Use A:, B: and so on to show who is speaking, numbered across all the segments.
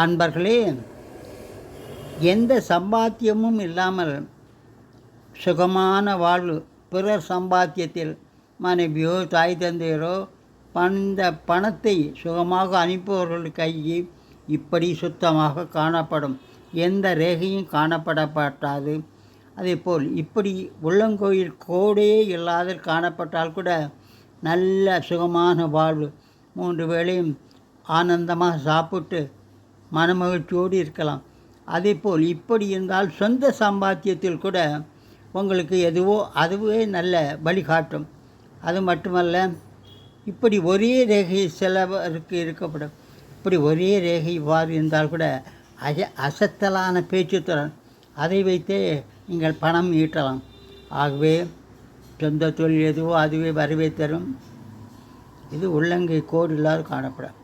A: அன்பர்களே எந்த சம்பாத்தியமும் இல்லாமல் சுகமான வாழ்வு. பிறர் சம்பாத்தியத்தில் மனைவியோ தாய் தந்தையரோ அந்த பணத்தை சுகமாக அனுப்புபவர்கள் கையில் இப்படி சுத்தமாக காணப்படும். எந்த ரேகையும் காணப்படப்பட்டாது. அதேபோல் இப்படி உள்ளங்கோயில் கோடே இல்லாத காணப்பட்டால் கூட நல்ல சுகமான வாழ்வு. மூன்று வேளையும் ஆனந்தமாக சாப்பிட்டு மனமகிழ்ச்சியோடு இருக்கலாம். அதே போல் இப்படி இருந்தால் சொந்த சம்பாத்தியத்தில் கூட உங்களுக்கு எதுவோ அதுவே நல்ல வழிகாட்டும் அது மட்டுமல்ல இப்படி ஒரே ரேகை சிலவருக்கு இருக்கப்படும். இப்படி ஒரே ரேகை இவ்வாறு இருந்தால் கூட அச அசத்தலான பேச்சுத்திறன் அதை வைத்தே நீங்கள் பணம் ஈட்டலாம். ஆகவே சொந்த தொழில் எதுவோ அதுவே வரவே தரும். இது உள்ளங்கை கோடு இல்லாது காணப்படும்.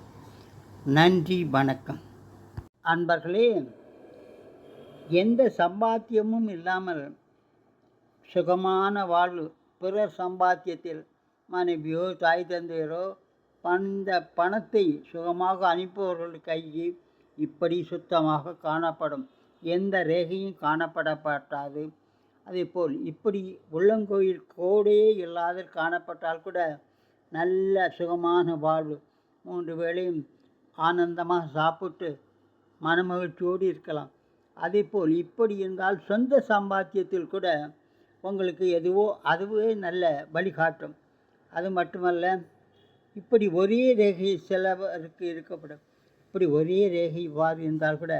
A: நன்றி வணக்கம். அன்பர்களே எந்த சம்பாத்தியமும் இல்லாமல் சுகமான வாழ்வு பிறர் சம்பாத்தியத்தில் மனைவியோ தாய் தந்தையரோ அந்த பணத்தை சுகமாக அனுப்புபவர்கள் கையில் இப்படி சுத்தமாக காணப்படும். எந்த ரேகையும் காணப்படப்பட்டாது. அதேபோல் இப்படி உள்ளங்கோயில் கோடே இல்லாத காணப்பட்டால் கூட நல்ல சுகமான வாழ்வு. மூன்று வேளையும் ஆனந்தமாக சாப்பிட்டு மனமகிழ்ச்சியோடு இருக்கலாம். அதே போல் இப்படி இருந்தால் சொந்த சம்பாத்தியத்தில் கூட உங்களுக்கு எதுவோ அதுவே நல்ல வழிகாட்டும். அது மட்டுமல்ல இப்படி ஒரே ரேகை சிலவருக்கு இருக்கப்படும். இப்படி ஒரே ரேகை இவ்வாறு இருந்தால் கூட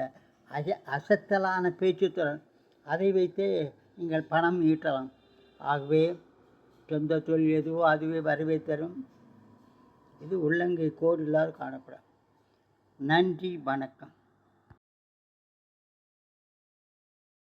A: அச அசத்தலான பேச்சுத்திறன் அதை வைத்தே நீங்கள் பணம் ஈட்டலாம். ஆகவே சொந்த தொழில் எதுவோ அதுவே வரவே தரும். இது உள்ளங்கை கோடு காணப்படும். நன்றி வணக்கம்.